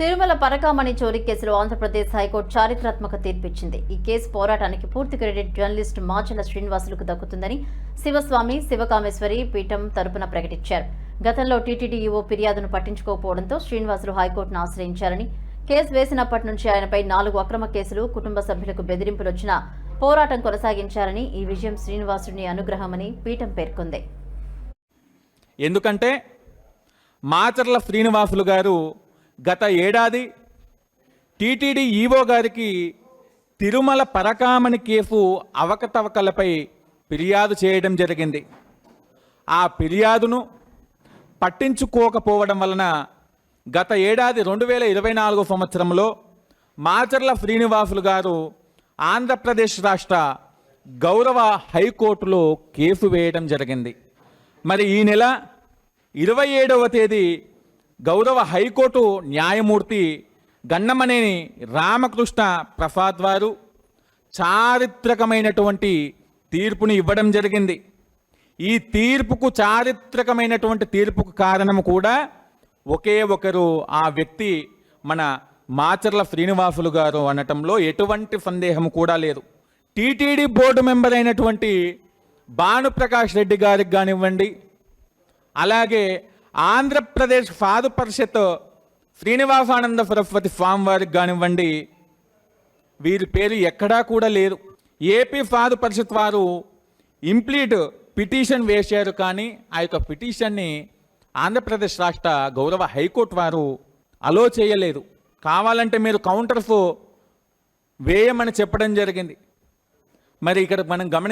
తిరుమల పరకామణి చోరీ కేసులో ఆంధ్రప్రదేశ్ హైకోర్టు చారిత్రాత్మక తీర్పిచ్చింది. ఈ కేసు పోరాటానికి పూర్తి క్రెడిట్ జర్నలిస్ట్ మాచల శ్రీనివాసులకు దక్కుతుందని శివస్వామి శివకామేశ్వరి పీఠం తరపున ప్రకటించారు. గతంలో టీటీడీ ఈవో ఫిర్యాదును పట్టించుకోకపోవడంతో శ్రీనివాసులు హైకోర్టును ఆశ్రయించారని కేసు వేసినప్పటి నుంచి ఆయనపై నాలుగు అక్రమ కేసులు కుటుంబ సభ్యులకు బెదిరింపులు వచ్చినా పోరాటం కొనసాగించారని ఈ విజయం శ్రీనివాసుని అనుగ్రహమని పీఠం పేర్కొంది. ఎందుకంటే మాచర్ల శ్రీనివాసులు గారు గత ఏడాది టీటీడీ ఈవో గారికి తిరుమల పరకామణి కేసు అవకతవకలపై ఫిర్యాదు చేయడం జరిగింది. ఆ ఫిర్యాదును పట్టించుకోకపోవడం వలన గత ఏడాది రెండు వేల ఇరవై నాలుగో సంవత్సరంలో మాచర్ల శ్రీనివాసులు గారు ఆంధ్రప్రదేశ్ రాష్ట్ర గౌరవ హైకోర్టులో కేసు వేయడం జరిగింది. మరి ఈ నెల ఇరవై ఏడవ తేదీ గౌరవ హైకోర్టు న్యాయమూర్తి గన్నమనేని రామకృష్ణ ప్రసాద్ వారు చారిత్రకమైనటువంటి తీర్పుని ఇవ్వడం జరిగింది. ఈ తీర్పుకు చారిత్రకమైనటువంటి తీర్పుకు కారణం కూడా ఒకే ఒకరు ఆ వ్యక్తి మన మాచర్ల శ్రీనివాసులు గారు అనటంలో ఎటువంటి సందేహం కూడా లేదు. టీటీడీ బోర్డు మెంబర్ అయినటువంటి భానుప్రకాష్ రెడ్డి గారికి కానివ్వండి అలాగే ఆంధ్రప్రదేశ్ ఫాదు పరిషత్ శ్రీనివాసానంద సరస్వతి స్వామి వారికి కానివ్వండి వీరి పేరు ఎక్కడా కూడా లేదు. ఏపీ ఫాదు పరిషత్ వారు ఇంప్లీట్ పిటిషన్ వేశారు కానీ ఆ యొక్క పిటిషన్ని ఆంధ్రప్రదేశ్ రాష్ట్ర గౌరవ హైకోర్టు వారు అలో చేయలేదు. కావాలంటే మీరు కౌంటర్స్ వేయమని చెప్పడం జరిగింది. మరి ఇక్కడ మనం గమనించ